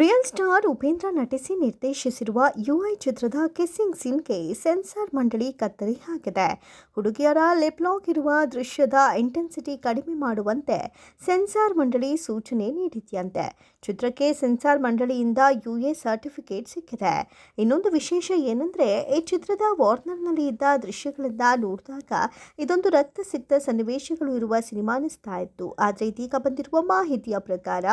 Real star Upendra ನಟಿಸಿ ನಿರ್ದೇಶಿಸಿರುವ UI ಚಿತ್ರದ ಕಿಸ್ಸಿಂಗ್ ಸೀನ್ಗೆ ಸೆನ್ಸಾರ್ ಮಂಡಳಿ ಕತ್ತರಿ ಹಾಕಿದೆ. ಹುಡುಗಿಯರ ಲಿಪ್ಲಾಕ್ ಇರುವ ದೃಶ್ಯದ ಇಂಟೆನ್ಸಿಟಿ ಕಡಿಮೆ ಮಾಡುವಂತೆ ಸೆನ್ಸಾರ್ ಮಂಡಳಿ ಸೂಚನೆ ನೀಡಿದೆಯಂತೆ. ಚಿತ್ರಕ್ಕೆ ಸೆನ್ಸಾರ್ ಮಂಡಳಿಯಿಂದ ಯುಎ ಸರ್ಟಿಫಿಕೇಟ್ ಸಿಕ್ಕಿದೆ. ಇನ್ನೊಂದು ವಿಶೇಷ ಏನೆಂದರೆ, ಈ ಚಿತ್ರದ ವಾರ್ನರ್ನಲ್ಲಿ ಇದ್ದ ದೃಶ್ಯಗಳಿಂದ ನೋಡಿದಾಗ ಇದೊಂದು ರಕ್ತಸಿಕ್ತ ಸನ್ನಿವೇಶಗಳು ಇರುವ ಸಿನಿಮಾ ಅನಿಸ್ತಾ ಇತ್ತು. ಆದರೆ ಇದೀಗ ಬಂದಿರುವ ಮಾಹಿತಿಯ ಪ್ರಕಾರ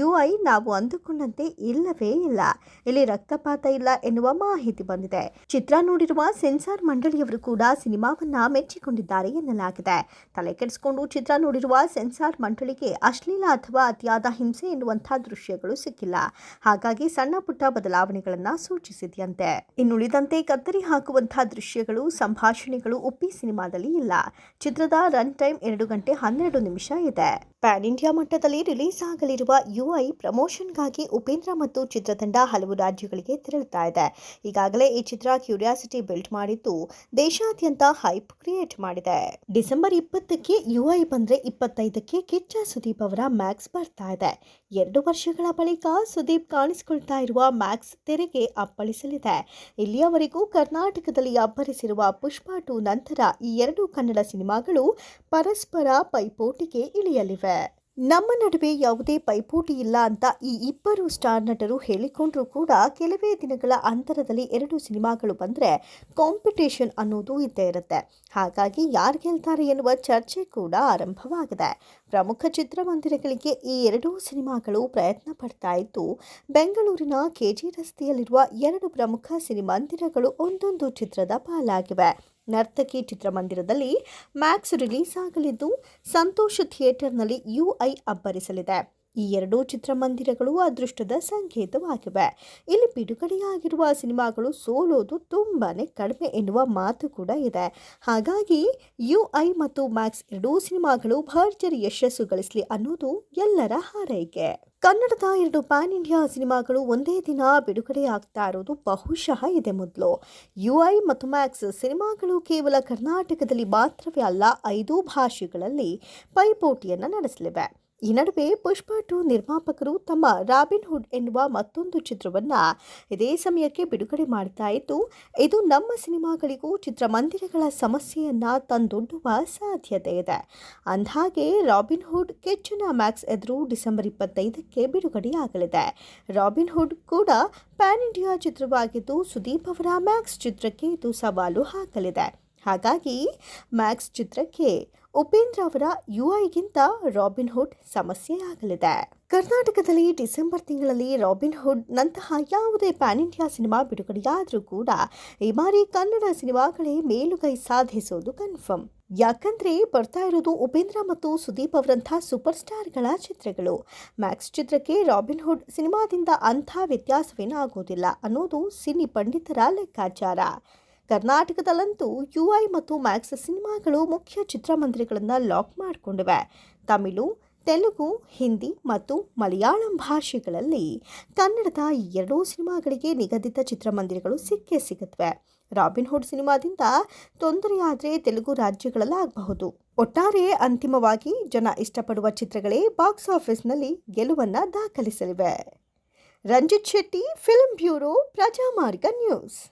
ಯುಐ ನಾವು ಅಂದುಕೊಂಡಂತೆ ಇಲ್ಲವೇ ಇಲ್ಲ. ಇಲ್ಲಿ ರಕ್ತಪಾತ ಇಲ್ಲ ಎನ್ನುವ ಮಾಹಿತಿ ಬಂದಿದೆ. ಚಿತ್ರ ನೋಡಿರುವ ಸೆನ್ಸಾರ್ ಮಂಡಳಿಯವರು ಕೂಡ ಸಿನಿಮಾವನ್ನ ಮೆಚ್ಚಿಕೊಂಡಿದ್ದಾರೆ ಎನ್ನಲಾಗಿದೆ. ತಲೆ ಕೆಡಿಸಿಕೊಂಡು ಚಿತ್ರ ನೋಡಿರುವ ಸೆನ್ಸಾರ್ ಮಂಡಳಿಗೆ ಅಶ್ಲೀಲ ಅಥವಾ ಅತಿಯಾದ ಹಿಂಸೆ ಎನ್ನುವಂತಹ ದೃಶ್ಯಗಳು ಸಿಕ್ಕಿಲ್ಲ. ಹಾಗಾಗಿ ಸಣ್ಣ ಪುಟ್ಟ ಬದಲಾವಣೆಗಳನ್ನ ಸೂಚಿಸಿದೆಯಂತೆ. ಇನ್ನುಳಿದಂತೆ ಕತ್ತರಿ ಹಾಕುವಂತಹ ದೃಶ್ಯಗಳು, ಸಂಭಾಷಣೆಗಳು ಉಪ್ಪಿ ಸಿನಿಮಾದಲ್ಲಿ ಇಲ್ಲ. ಚಿತ್ರದ ರನ್ ಟೈಮ್ ಎರಡು ಗಂಟೆ ಹನ್ನೆರಡು ನಿಮಿಷ ಇದೆ. ಪ್ಯಾನ್ ಇಂಡಿಯಾ ಮಟ್ಟದಲ್ಲಿ ರಿಲೀಸ್ ಆಗಲಿರುವ ಯುಐ ಪ್ರಮೋಷನ್ಗಾಗಿ ಉಪೇಂದ್ರ ಮತ್ತು ಚಿತ್ರತಂಡ ಹಲವು ರಾಜ್ಯಗಳಿಗೆ ತೆರಳುತ್ತಾ ಇದೆ. ಈಗಾಗಲೇ ಈ ಚಿತ್ರ ಕ್ಯೂರಿಯಾಸಿಟಿ ಬಿಲ್ಡ್ ಮಾಡಿದ್ದು ದೇಶಾದ್ಯಂತ ಹೈಪ್ ಕ್ರಿಯೇಟ್ ಮಾಡಿದೆ. ಡಿಸೆಂಬರ್ ಇಪ್ಪತ್ತಕ್ಕೆ ಯುಐ ಬಂದ್ರೆ ಇಪ್ಪತ್ತೈದಕ್ಕೆ ಕಿಚ್ಚ ಸುದೀಪ್ ಅವರ ಮ್ಯಾಕ್ಸ್ ಬರ್ತಾ ಇದೆ. ಎರಡು ವರ್ಷಗಳ ಬಳಿಕ ಸುದೀಪ್ ಕಾಣಿಸಿಕೊಳ್ತಾ ಇರುವ ಮ್ಯಾಕ್ಸ್ ತೆರೆಗೆ ಅಪ್ಪಳಿಸಲಿದೆ. ಇಲ್ಲಿಯವರೆಗೂ ಕರ್ನಾಟಕದಲ್ಲಿ ಅಬ್ಬರಿಸಿರುವ ಪುಷ್ಪ ಟು ನಂತರ ಈ ಎರಡು ಕನ್ನಡ ಸಿನಿಮಾಗಳು ಪರಸ್ಪರ ಪೈಪೋಟಿಗೆ ಇಳಿಯಲಿವೆ. ನಮ್ಮ ನಡುವೆ ಯಾವುದೇ ಪೈಪೋಟಿ ಇಲ್ಲ ಅಂತ ಈ ಇಬ್ಬರು ಸ್ಟಾರ್ ನಟರು ಹೇಳಿಕೊಂಡರೂ ಕೂಡ ಕೆಲವೇ ದಿನಗಳ ಅಂತರದಲ್ಲಿ ಎರಡು ಸಿನಿಮಾಗಳು ಬಂದರೆ ಕಾಂಪಿಟೇಷನ್ ಅನ್ನೋದು ಇದ್ದೇ ಇರುತ್ತೆ. ಹಾಗಾಗಿ ಯಾರು ಗೆಲ್ತಾರೆ ಎನ್ನುವ ಚರ್ಚೆ ಕೂಡ ಆರಂಭವಾಗಿದೆ. ಪ್ರಮುಖ ಚಿತ್ರಮಂದಿರಗಳಿಗೆ ಈ ಎರಡೂ ಸಿನಿಮಾಗಳು ಪ್ರಯತ್ನ ಪಡ್ತಾ ಇದ್ದು, ಬೆಂಗಳೂರಿನ ಕೆಜಿ ರಸ್ತೆಯಲ್ಲಿರುವ ಎರಡು ಪ್ರಮುಖ ಸಿನಿಮಂದಿರಗಳು ಒಂದೊಂದು ಚಿತ್ರದ ಪಾಲಾಗಿವೆ. ನರ್ತಕಿ ಚಿತ್ರಮಂದಿರದಲ್ಲಿ ಮ್ಯಾಕ್ಸ್ ರಿಲೀಸ್ ಆಗಲಿದ್ದು ಸಂತೋಷ್ ಥಿಯೇಟರ್ನಲ್ಲಿ ಯುಐ ಅಬ್ಬರಿಸಲಿದೆ. ಈ ಎರಡೂ ಚಿತ್ರಮಂದಿರಗಳು ಅದೃಷ್ಟದ ಸಂಕೇತವಾಗಿವೆ. ಇಲ್ಲಿ ಬಿಡುಗಡೆಯಾಗಿರುವ ಸಿನಿಮಾಗಳು ಸೋಲೋದು ತುಂಬಾ ಕಡಿಮೆ ಎನ್ನುವ ಮಾತು ಕೂಡ ಇದೆ. ಹಾಗಾಗಿ ಯು ಐ ಮತ್ತು ಮ್ಯಾಕ್ಸ್ ಎರಡೂ ಸಿನಿಮಾಗಳು ಭರ್ಜರಿ ಯಶಸ್ಸು ಗಳಿಸಲಿ ಅನ್ನೋದು ಎಲ್ಲರ ಹಾರೈಕೆ. ಕನ್ನಡದ ಎರಡು ಪ್ಯಾನ್ ಇಂಡಿಯಾ ಸಿನಿಮಾಗಳು ಒಂದೇ ದಿನ ಬಿಡುಗಡೆಯಾಗ್ತಾ ಇರೋದು ಬಹುಶಃ ಇದೆ ಮೊದಲು. ಯು ಐ ಮತ್ತು ಮ್ಯಾಕ್ಸ್ ಸಿನಿಮಾಗಳು ಕೇವಲ ಕರ್ನಾಟಕದಲ್ಲಿ ಮಾತ್ರವೇ ಅಲ್ಲ, ಐದು ಭಾಷೆಗಳಲ್ಲಿ ಪೈಪೋಟಿಯನ್ನು ನಡೆಸಲಿವೆ. ಈ ನಡುವೆ ಪುಷ್ಪ ಟು ನಿರ್ಮಾಪಕರು ತಮ್ಮ ರಾಬಿನ್ ಹುಡ್ ಎನ್ನುವ ಮತ್ತೊಂದು ಚಿತ್ರವನ್ನ ಇದೇ ಸಮಯಕ್ಕೆ ಬಿಡುಗಡೆ ಮಾಡ್ತಾ ಇದ್ದು, ಇದು ನಮ್ಮ ಸಿನಿಮಾಗಳಿಗೂ ಚಿತ್ರಮಂದಿರಗಳ ಸಮಸ್ಯೆಯನ್ನ ತಂದೊಡ್ಡುವ ಸಾಧ್ಯತೆ ಇದೆ. ಅಂದಹಾಗೆ, ರಾಬಿನ್ ಹುಡ್ ಕೆಚ್ಚಿನ ಮ್ಯಾಕ್ಸ್ ಎದುರು ಡಿಸೆಂಬರ್ ಇಪ್ಪತ್ತೈದಕ್ಕೆ ಬಿಡುಗಡೆಯಾಗಲಿದೆ. ರಾಬಿನ್ ಹುಡ್ ಕೂಡ ಪ್ಯಾನ್ ಇಂಡಿಯಾ ಚಿತ್ರವಾಗಿದ್ದು, ಸುದೀಪ್ ಅವರ ಮ್ಯಾಕ್ಸ್ ಚಿತ್ರಕ್ಕೆ ಇದು ಸವಾಲು ಹಾಕಲಿದೆ. ಹಾಗಾಗಿ ಮ್ಯಾಕ್ಸ್ ಚಿತ್ರಕ್ಕೆ ಉಪೇಂದ್ರ ಅವರ ಯು ಐಗಿಂತ ರಾಬಿನ್ ಹುಡ್ ಸಮಸ್ಯೆಯಾಗಲಿದೆ ಕರ್ನಾಟಕದಲ್ಲಿ ಡಿಸೆಂಬರ್ ತಿಂಗಳಲ್ಲಿ ರಾಬಿನ್ ಹುಡ್ ನಂತಹ ಯಾವುದೇ ಪ್ಯಾನ್ ಇಂಡಿಯಾ ಸಿನಿಮಾ ಬಿಡುಗಡೆಯಾದರೂ ಕೂಡ ಈ ಬಾರಿ ಕನ್ನಡ ಸಿನಿಮಾಗಳೇ ಮೇಲುಗೈ ಸಾಧಿಸೋದು ಕನ್ಫರ್ಮ್. ಯಾಕಂದ್ರೆ ಬರ್ತಾ ಇರೋದು ಉಪೇಂದ್ರ ಮತ್ತು ಸುದೀಪ್ ಅವರಂಥ ಸೂಪರ್ ಸ್ಟಾರ್ಗಳ ಚಿತ್ರಗಳು. ಮ್ಯಾಕ್ಸ್ ಚಿತ್ರಕ್ಕೆ ರಾಬಿನ್ ಹುಡ್ ಸಿನಿಮಾದಿಂದ ಅಂಥ ವ್ಯತ್ಯಾಸವೇನೂ ಆಗೋದಿಲ್ಲ ಅನ್ನೋದು ಸಿನಿ ಪಂಡಿತರ ಲೆಕ್ಕಾಚಾರ. ಕರ್ನಾಟಕದಲ್ಲಂತೂ ಯುಐ ಮತ್ತು ಮ್ಯಾಕ್ಸ್ ಸಿನಿಮಾಗಳು ಮುಖ್ಯ ಚಿತ್ರಮಂದಿರಗಳನ್ನು ಲಾಕ್ ಮಾಡಿಕೊಂಡಿವೆ. ತಮಿಳು, ತೆಲುಗು, ಹಿಂದಿ ಮತ್ತು ಮಲಯಾಳಂ ಭಾಷೆಗಳಲ್ಲಿ ಕನ್ನಡದ ಎರಡೂ ಸಿನಿಮಾಗಳಿಗೆ ನಿಗದಿತ ಚಿತ್ರಮಂದಿರಗಳು ಸಿಕ್ಕೇ ಸಿಗುತ್ತವೆ ರಾಬಿನ್ ಹುಡ್ ಸಿನಿಮಾದಿಂದ ತೊಂದರೆಯಾದರೆ ತೆಲುಗು ರಾಜ್ಯಗಳಲ್ಲಾಗಬಹುದು. ಒಟ್ಟಾರೆ ಅಂತಿಮವಾಗಿ ಜನ ಇಷ್ಟಪಡುವ ಚಿತ್ರಗಳೇ ಬಾಕ್ಸ್ ಆಫೀಸ್ನಲ್ಲಿ ಗೆಲುವನ್ನು ದಾಖಲಿಸಲಿವೆ. Ranjith Shetty, film bureau, Prajamarga news.